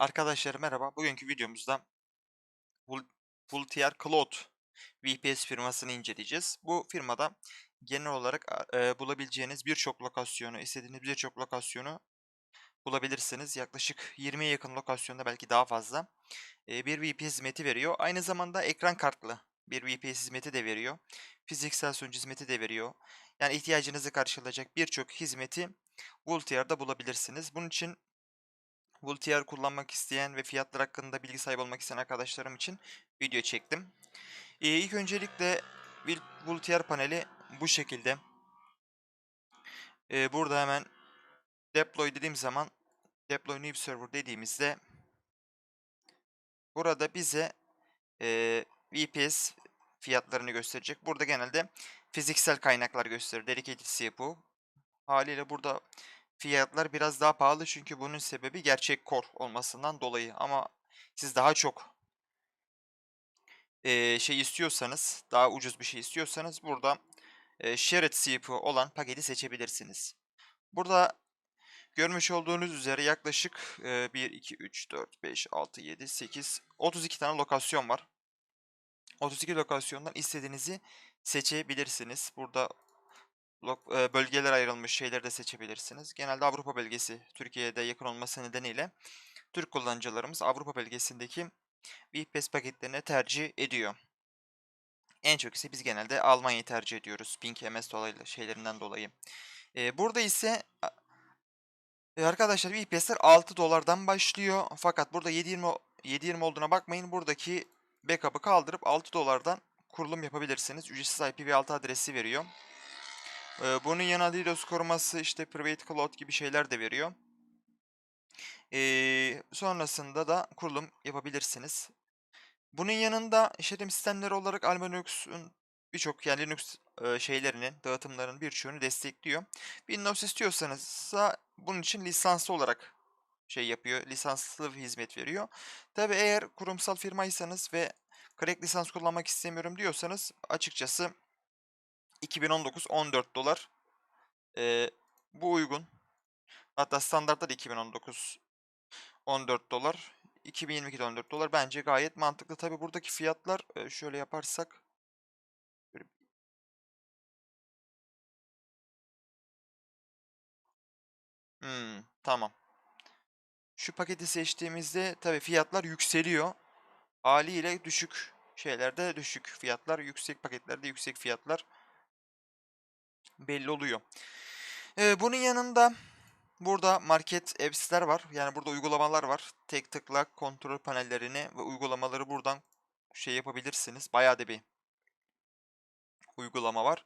Arkadaşlar merhaba. Bugünkü videomuzda Vultr Cloud VPS firmasını inceleyeceğiz. Bu firmada genel olarak e, bulabileceğiniz birçok lokasyonu, istediğiniz birçok lokasyonu bulabilirsiniz. Yaklaşık 20'ye yakın lokasyonda belki daha fazla e, bir VPS hizmeti veriyor. Aynı zamanda ekran kartlı bir VPS hizmeti de veriyor. Fiziksel sunucu hizmeti de veriyor. Yani ihtiyacınızı karşılayacak birçok hizmeti Vultr'da bulabilirsiniz. Bunun için Vultr kullanmak isteyen ve fiyatlar hakkında bilgi sahibi olmak isteyen arkadaşlarım için video çektim. Ee, ilk öncelikle Vultr paneli bu şekilde. Ee, burada hemen deploy dediğim zaman deploy new server dediğimizde burada bize e, VPS fiyatlarını gösterecek. Burada genelde fiziksel kaynaklar gösterir. Dedicated CPU. Haliyle burada fiyatlar biraz daha pahalı çünkü bunun sebebi gerçek core olmasından dolayı. Ama siz daha çok eee, şey istiyorsanız, daha ucuz bir şey istiyorsanız burada eee Shared CPU olan paketi seçebilirsiniz. Burada görmüş olduğunuz üzere yaklaşık eee 1, 2, 3, 4, 5, 6, 7, 8, 32 tane lokasyon var. 32 lokasyondan istediğinizi seçebilirsiniz. Burada e, bölgeler ayrılmış şeyleri de seçebilirsiniz. Genelde Avrupa bölgesi Türkiye'de yakın olması nedeniyle Türk kullanıcılarımız Avrupa bölgesindeki VPS paketlerini tercih ediyor. En çok ise biz genelde Almanya'yı tercih ediyoruz. Ping MS dolayı şeylerinden dolayı. E, burada ise arkadaşlar VPS'ler 6 dolardan başlıyor. Fakat burada 7.20 o- 7.20 olduğuna bakmayın. Buradaki backup'ı kaldırıp 6 dolardan kurulum yapabilirsiniz. Ücretsiz IPv6 adresi veriyor. Ee, bunun yanına DDoS koruması işte Private Cloud gibi şeyler de veriyor. Ee, sonrasında da kurulum yapabilirsiniz. Bunun yanında işletim sistemleri olarak Alma Linux'un birçok yani Linux e, şeylerinin, dağıtımların birçoğunu destekliyor. Windows istiyorsanız bunun için lisanslı olarak şey yapıyor, lisanslı bir hizmet veriyor. Tabi eğer kurumsal firmaysanız ve crack lisans kullanmak istemiyorum diyorsanız açıkçası 2019 14 dolar ee, bu uygun. Hatta standartta da 2019 14 dolar. 2022'de 14 dolar. Bence gayet mantıklı. Tabi buradaki fiyatlar e, şöyle yaparsak. Hmm, tamam. Şu paketi seçtiğimizde tabi fiyatlar yükseliyor. Haliyle düşük şeylerde düşük fiyatlar. Yüksek paketlerde yüksek fiyatlar belli oluyor. Ee, bunun yanında Burada market apps'ler var. Yani burada uygulamalar var. Tek tıkla kontrol panellerini ve uygulamaları buradan şey yapabilirsiniz. Bayağı da bir uygulama var.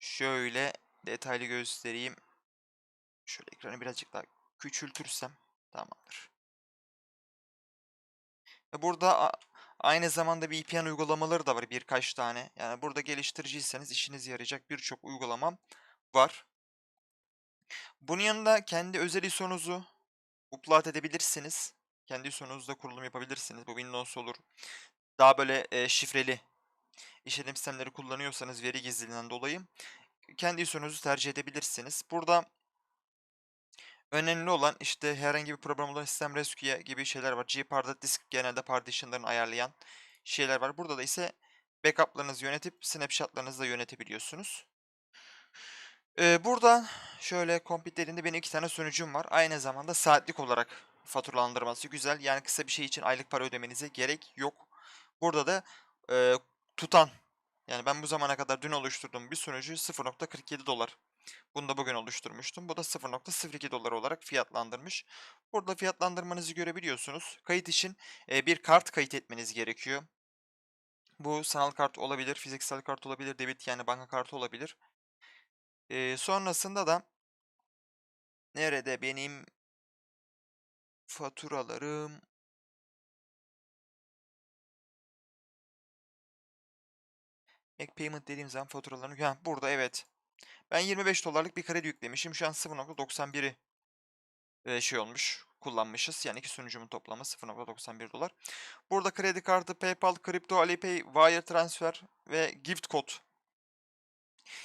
Şöyle detaylı göstereyim. Şöyle ekranı birazcık daha küçültürsem tamamdır. Burada aynı zamanda VPN uygulamaları da var birkaç tane. Yani burada geliştiriciyseniz işinize yarayacak birçok uygulama var. Bunun yanında kendi özel ISO'nuzu upload edebilirsiniz. Kendi ISO'nuzda kurulum yapabilirsiniz. Bu Windows olur. Daha böyle e, şifreli işletim sistemleri kullanıyorsanız veri gizliliğinden dolayı kendi ISO'nuzu tercih edebilirsiniz. Burada önemli olan işte herhangi bir problem olan sistem rescue gibi şeyler var. gParted disk genelde partitionlarını ayarlayan şeyler var. Burada da ise backup'larınızı yönetip snapshot'larınızı da yönetebiliyorsunuz. Ee, burada şöyle kompüterinde benim iki tane sunucum var. Aynı zamanda saatlik olarak faturalandırması güzel. Yani kısa bir şey için aylık para ödemenize gerek yok. Burada da e, tutan yani ben bu zamana kadar dün oluşturduğum bir sunucu 0.47 dolar. Bunu da bugün oluşturmuştum. Bu da 0.02 dolar olarak fiyatlandırmış. Burada fiyatlandırmanızı görebiliyorsunuz. Kayıt için bir kart kayıt etmeniz gerekiyor. Bu sanal kart olabilir, fiziksel kart olabilir, debit yani banka kartı olabilir. Sonrasında da nerede benim faturalarım? Ek payment dediğim zaman faturalarını ha, burada evet. Ben 25 dolarlık bir kredi yüklemişim. Şu an 0.91'i e, şey olmuş. Kullanmışız. Yani iki sunucumun toplamı 0.91 dolar. Burada kredi kartı, PayPal, Kripto, Alipay, Wire Transfer ve Gift Code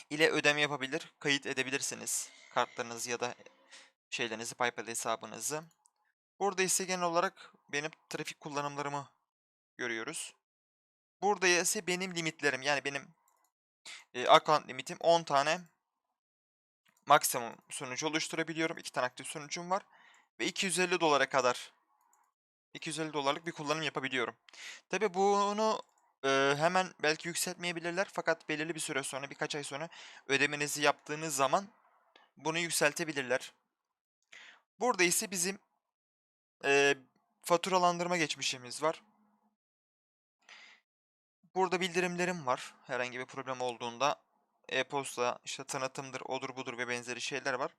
ile ödeme yapabilir, kayıt edebilirsiniz. Kartlarınızı ya da şeylerinizi, PayPal hesabınızı. Burada ise genel olarak benim trafik kullanımlarımı görüyoruz. Burada ise benim limitlerim yani benim e, account limitim 10 tane maksimum sunucu oluşturabiliyorum. 2 tane aktif sunucum var. Ve 250 dolara kadar 250 dolarlık bir kullanım yapabiliyorum. Tabi bunu e, hemen belki yükseltmeyebilirler fakat belirli bir süre sonra birkaç ay sonra ödemenizi yaptığınız zaman bunu yükseltebilirler. Burada ise bizim e, faturalandırma geçmişimiz var. Burada bildirimlerim var. Herhangi bir problem olduğunda e-posta, işte tanıtımdır, odur budur ve benzeri şeyler var.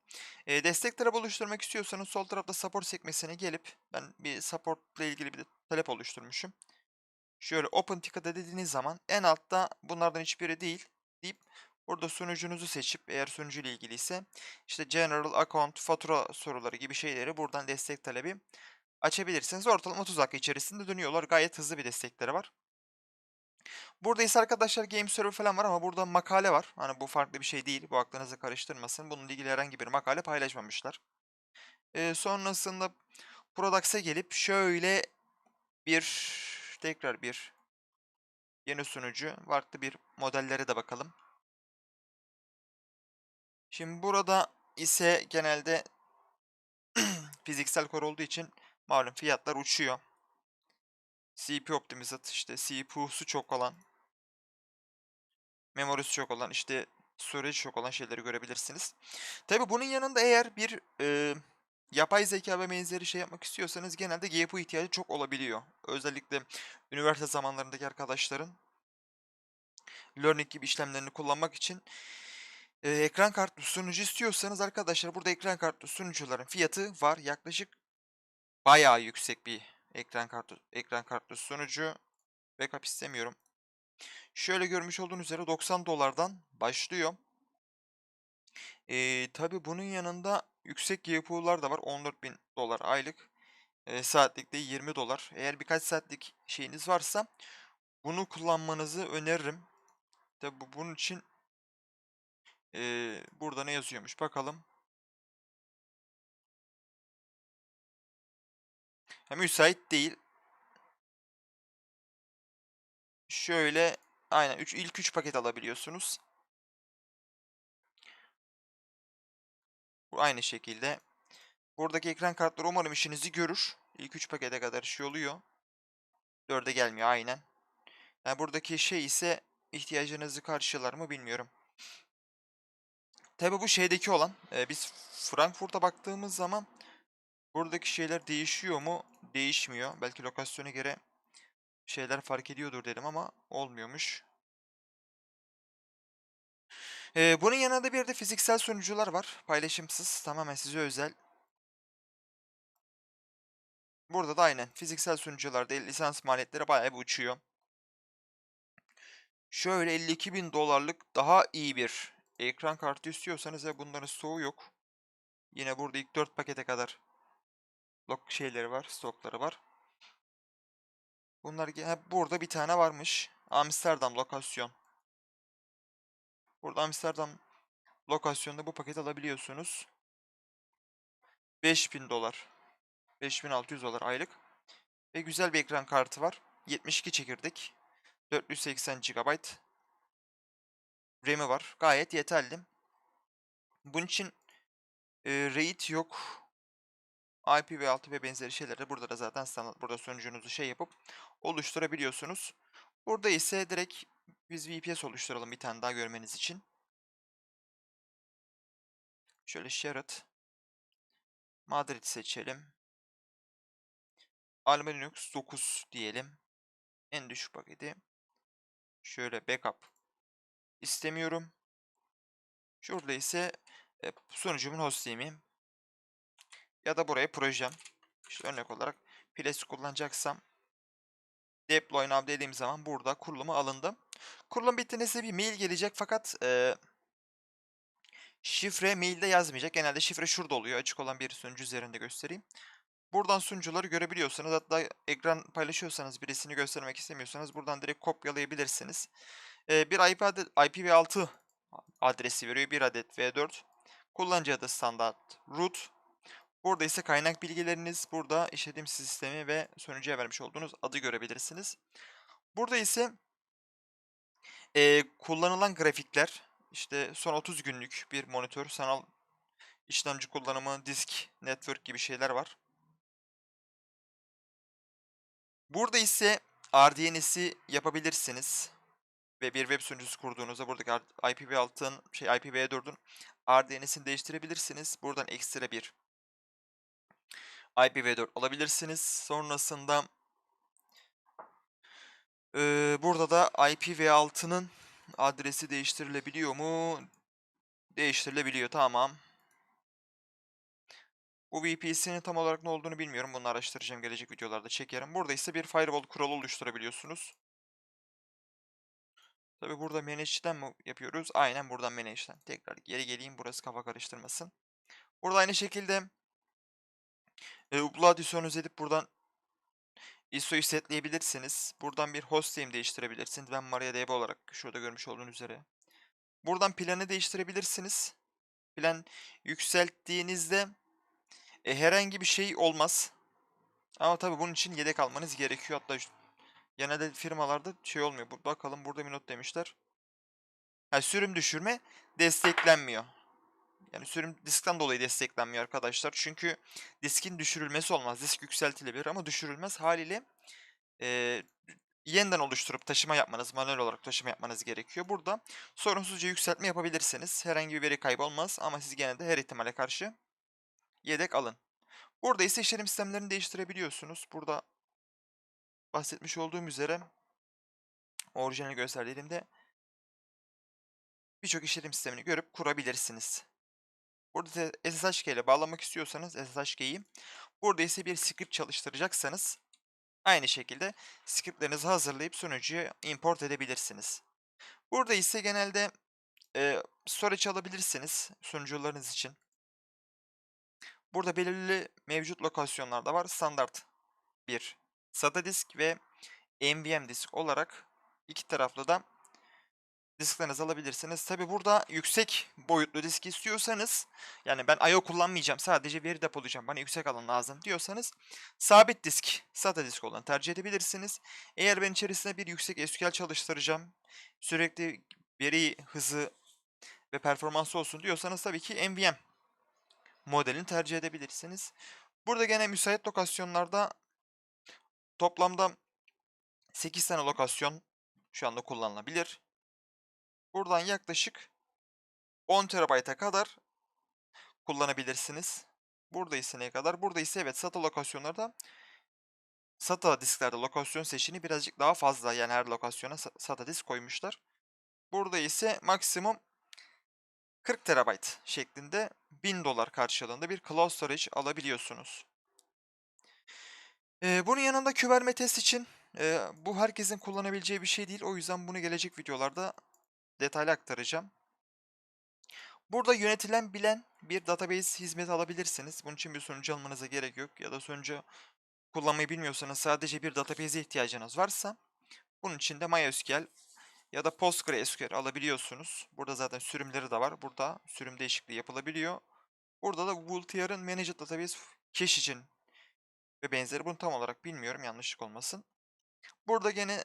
E, destek talebi oluşturmak istiyorsanız sol tarafta support sekmesine gelip ben bir support ile ilgili bir talep oluşturmuşum. Şöyle open ticket'a dediğiniz zaman en altta bunlardan hiçbiri değil deyip burada sunucunuzu seçip eğer sunucu ile ilgili ise işte general account, fatura soruları gibi şeyleri buradan destek talebi açabilirsiniz. Ortalama 30 dakika içerisinde dönüyorlar. Gayet hızlı bir destekleri var. Burada ise arkadaşlar game server falan var ama burada makale var. Hani bu farklı bir şey değil. Bu aklınızı karıştırmasın. Bununla ilgili herhangi bir makale paylaşmamışlar. Ee, sonrasında Products'a gelip şöyle bir tekrar bir yeni sunucu farklı bir modellere de bakalım. Şimdi burada ise genelde fiziksel kor olduğu için malum fiyatlar uçuyor. CPU Optimized işte CPU'su çok olan memorisi çok olan işte storage çok olan şeyleri görebilirsiniz. Tabi bunun yanında eğer bir e, yapay zeka ve benzeri şey yapmak istiyorsanız genelde GPU ihtiyacı çok olabiliyor. Özellikle üniversite zamanlarındaki arkadaşların learning gibi işlemlerini kullanmak için e, ekran kartlı sunucu istiyorsanız arkadaşlar burada ekran kartlı sunucuların fiyatı var. Yaklaşık bayağı yüksek bir ekran kartı ekran kartlı sunucu. Backup istemiyorum. Şöyle görmüş olduğunuz üzere 90 dolardan başlıyor. Ee, tabii bunun yanında yüksek GPU'lar da var. 14.000 dolar aylık. E, saatlik de 20 dolar. Eğer birkaç saatlik şeyiniz varsa bunu kullanmanızı öneririm. Tabi bunun için e, burada ne yazıyormuş bakalım. Ha, müsait değil. Şöyle aynen 3 ilk 3 paket alabiliyorsunuz. Bu aynı şekilde. Buradaki ekran kartları umarım işinizi görür. İlk 3 pakete kadar şey oluyor. 4'e gelmiyor aynen. Yani buradaki şey ise ihtiyacınızı karşılar mı bilmiyorum. Tabi bu şeydeki olan. E, biz Frankfurt'a baktığımız zaman buradaki şeyler değişiyor mu? Değişmiyor. Belki lokasyona göre şeyler fark ediyordur dedim ama olmuyormuş. Ee, bunun yanında bir de fiziksel sunucular var. Paylaşımsız, tamamen size özel. Burada da aynen fiziksel sunucularda lisans maliyetleri bayağı bir uçuyor. Şöyle 52 bin dolarlık daha iyi bir ekran kartı istiyorsanız ve bunların stoğu yok. Yine burada ilk 4 pakete kadar lok şeyleri var, stokları var. Bunlar burada bir tane varmış. Amsterdam lokasyon. Burada Amsterdam lokasyonda bu paketi alabiliyorsunuz. 5000 dolar. 5600 dolar aylık. Ve güzel bir ekran kartı var. 72 çekirdek. 480 GB. RAM'i var. Gayet yeterli. Bunun için e, RAID yok. IPv6 ve benzeri şeyleri burada da zaten standart burada sunucunuzu şey yapıp oluşturabiliyorsunuz. Burada ise direkt biz VPS oluşturalım bir tane daha görmeniz için. Şöyle Shared. Madrid seçelim. Alma Linux 9 diyelim. En düşük paketi. Şöyle backup istemiyorum. Şurada ise e, sunucumun hostname'i ya da buraya projem. İşte örnek olarak Place kullanacaksam deploy now dediğim zaman burada kurulumu alındı. Kurulum bittiğinde bir mail gelecek fakat e, şifre mailde yazmayacak. Genelde şifre şurada oluyor. Açık olan bir sunucu üzerinde göstereyim. Buradan sunucuları görebiliyorsanız hatta ekran paylaşıyorsanız birisini göstermek istemiyorsanız buradan direkt kopyalayabilirsiniz. Ee, bir IP adet, IPv6 adresi veriyor. Bir adet v4. Kullanıcı adı standart root. Burada ise kaynak bilgileriniz, burada işletim sistemi ve sunucuya vermiş olduğunuz adı görebilirsiniz. Burada ise eee, kullanılan grafikler, işte son 30 günlük bir monitör, sanal işlemci kullanımı, disk, network gibi şeyler var. Burada ise RDNS'i yapabilirsiniz ve bir web sunucusu kurduğunuzda buradaki R- IPv6'ın şey IPv4'ün RDNS'ini değiştirebilirsiniz. Buradan ekstra bir IPv4 alabilirsiniz. Sonrasında eee, burada da IPv6'nın adresi değiştirilebiliyor mu? Değiştirilebiliyor. Tamam. Bu VPC'nin tam olarak ne olduğunu bilmiyorum. Bunu araştıracağım. Gelecek videolarda çekerim. Burada ise bir firewall kuralı oluşturabiliyorsunuz. Tabi burada manage'den mi yapıyoruz? Aynen buradan manage'den. Tekrar geri geleyim. Burası kafa karıştırmasın. Burada aynı şekilde e, addisyonuz edip buradan ISO'yu setleyebilirsiniz. Buradan bir host name değiştirebilirsiniz. Ben MariaDB olarak şurada görmüş olduğunuz üzere. Buradan planı değiştirebilirsiniz. Plan yükselttiğinizde e, herhangi bir şey olmaz. Ama tabii bunun için yedek almanız gerekiyor. Hatta genelde firmalarda şey olmuyor. Bakalım burada bir not demişler. Ha, sürüm düşürme desteklenmiyor. Yani sürüm diskten dolayı desteklenmiyor arkadaşlar. Çünkü diskin düşürülmesi olmaz. Disk yükseltilebilir ama düşürülmez. Haliyle eee, yeniden oluşturup taşıma yapmanız, manuel olarak taşıma yapmanız gerekiyor. Burada sorunsuzca yükseltme yapabilirsiniz. Herhangi bir veri kaybı olmaz ama siz gene de her ihtimale karşı yedek alın. Burada ise işletim sistemlerini değiştirebiliyorsunuz. Burada bahsetmiş olduğum üzere orijinal gösterdiğimde birçok işletim sistemini görüp kurabilirsiniz. Burada SSH ile bağlamak istiyorsanız SSH'yi, burada ise bir script çalıştıracaksanız aynı şekilde scriptlerinizi hazırlayıp sunucuya import edebilirsiniz. Burada ise genelde e, storage alabilirsiniz sunucularınız için. Burada belirli mevcut lokasyonlarda var. Standart bir SATA disk ve NVMe disk olarak iki taraflı da disklerinizi alabilirsiniz. Tabi burada yüksek boyutlu disk istiyorsanız yani ben I.O. kullanmayacağım sadece veri depolayacağım bana yüksek alan lazım diyorsanız sabit disk SATA disk olanı tercih edebilirsiniz. Eğer ben içerisine bir yüksek SQL çalıştıracağım sürekli veri hızı ve performansı olsun diyorsanız tabii ki NVMe modelini tercih edebilirsiniz. Burada gene müsait lokasyonlarda toplamda 8 tane lokasyon şu anda kullanılabilir. Buradan yaklaşık 10 TB'a kadar kullanabilirsiniz. Burada ise ne kadar? Burada ise evet SATA lokasyonlarda SATA disklerde lokasyon seçeneği birazcık daha fazla. Yani her lokasyona sa- SATA disk koymuşlar. Burada ise maksimum 40 TB şeklinde 1000 dolar karşılığında bir cloud storage alabiliyorsunuz. Ee, bunun yanında Kubernetes için e, bu herkesin kullanabileceği bir şey değil. O yüzden bunu gelecek videolarda detaylı aktaracağım. Burada yönetilen bilen bir database hizmeti alabilirsiniz. Bunun için bir sunucu almanıza gerek yok. Ya da sunucu kullanmayı bilmiyorsanız sadece bir database'e ihtiyacınız varsa bunun için de MySQL ya da PostgreSQL alabiliyorsunuz. Burada zaten sürümleri de var. Burada sürüm değişikliği yapılabiliyor. Burada da Vultr'ın Managed Database Cache için ve benzeri bunu tam olarak bilmiyorum yanlışlık olmasın. Burada gene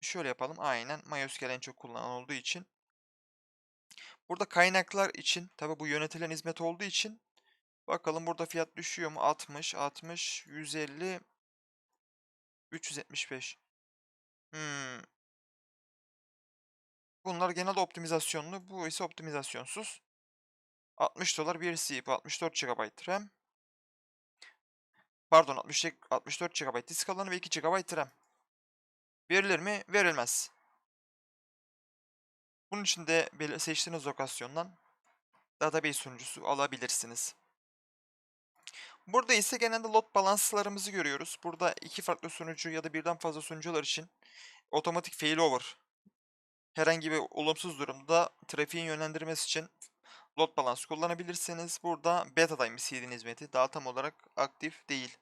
şöyle yapalım. Aynen MySQL en çok kullanılan olduğu için. Burada kaynaklar için tabi bu yönetilen hizmet olduğu için bakalım burada fiyat düşüyor mu? 60, 60, 150, 375. Hmm. Bunlar genelde optimizasyonlu. Bu ise optimizasyonsuz. 60 dolar bir CPU, 64 GB RAM. Pardon 60, 64 GB disk alanı ve 2 GB RAM. Verilir mi? Verilmez. Bunun için de seçtiğiniz lokasyondan database sunucusu alabilirsiniz. Burada ise genelde load balanslarımızı görüyoruz. Burada iki farklı sunucu ya da birden fazla sunucular için otomatik failover herhangi bir olumsuz durumda trafiğin yönlendirmesi için load balance kullanabilirsiniz. Burada beta'daymış CD'nin hizmeti. Daha tam olarak aktif değil.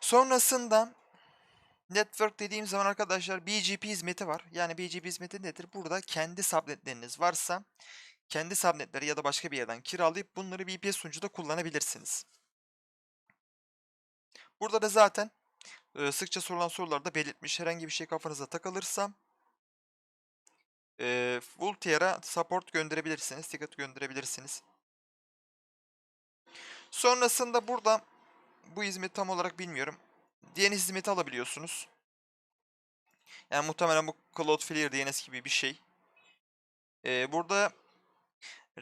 Sonrasında network dediğim zaman arkadaşlar BGP hizmeti var. Yani BGP hizmeti nedir? Burada kendi subnetleriniz varsa kendi subnetleri ya da başka bir yerden kiralayıp bunları VPS sunucuda kullanabilirsiniz. Burada da zaten sıkça sorulan sorularda belirtmiş herhangi bir şey kafanıza takılırsa e, full support gönderebilirsiniz, ticket gönderebilirsiniz. Sonrasında burada bu hizmeti tam olarak bilmiyorum. DNS hizmeti alabiliyorsunuz. Yani muhtemelen bu Cloudflare DNS gibi bir şey. Ee, burada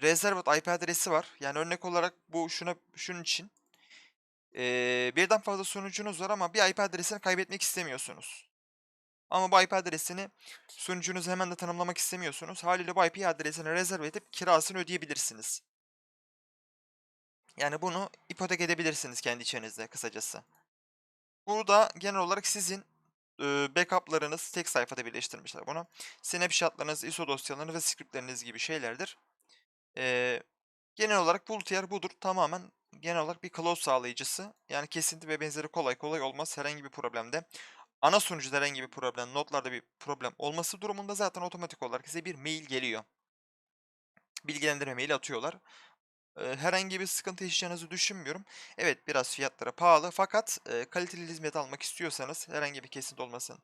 reserved IP adresi var. Yani örnek olarak bu şuna şunun için. Ee, birden fazla sunucunuz var ama bir IP adresini kaybetmek istemiyorsunuz. Ama bu IP adresini sunucunuzu hemen de tanımlamak istemiyorsunuz. Haliyle bu IP adresini rezerve edip kirasını ödeyebilirsiniz. Yani bunu ipotek edebilirsiniz kendi içinizde kısacası. Bu da genel olarak sizin backup'larınız tek sayfada birleştirmişler bunu. Snapshot'larınız, ISO dosyalarınız ve scriptleriniz gibi şeylerdir. E, genel olarak Bultier budur. Tamamen genel olarak bir cloud sağlayıcısı. Yani kesinti ve benzeri kolay kolay olmaz herhangi bir problemde. Ana sunucuda herhangi bir problem, notlarda bir problem olması durumunda zaten otomatik olarak size bir mail geliyor. Bilgilendirme maili atıyorlar. Herhangi bir sıkıntı yaşayacağınızı düşünmüyorum. Evet biraz fiyatları pahalı fakat eee, kaliteli hizmet almak istiyorsanız herhangi bir kesinti olmasın,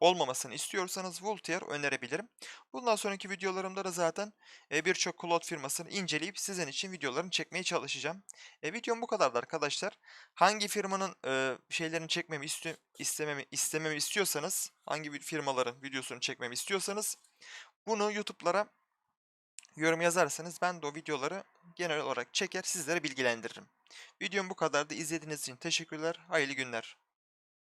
olmamasını istiyorsanız Vultier önerebilirim. Bundan sonraki videolarımda da zaten eee, birçok cloud firmasını inceleyip sizin için videolarını çekmeye çalışacağım. E, videom bu kadardı arkadaşlar. Hangi firmanın eee, şeylerini çekmemi istiyor, istememi, istememi istiyorsanız, hangi bir firmaların videosunu çekmemi istiyorsanız bunu YouTube'lara yorum yazarsanız ben de o videoları genel olarak çeker sizlere bilgilendiririm. Videom bu kadardı. İzlediğiniz için teşekkürler. Hayırlı günler.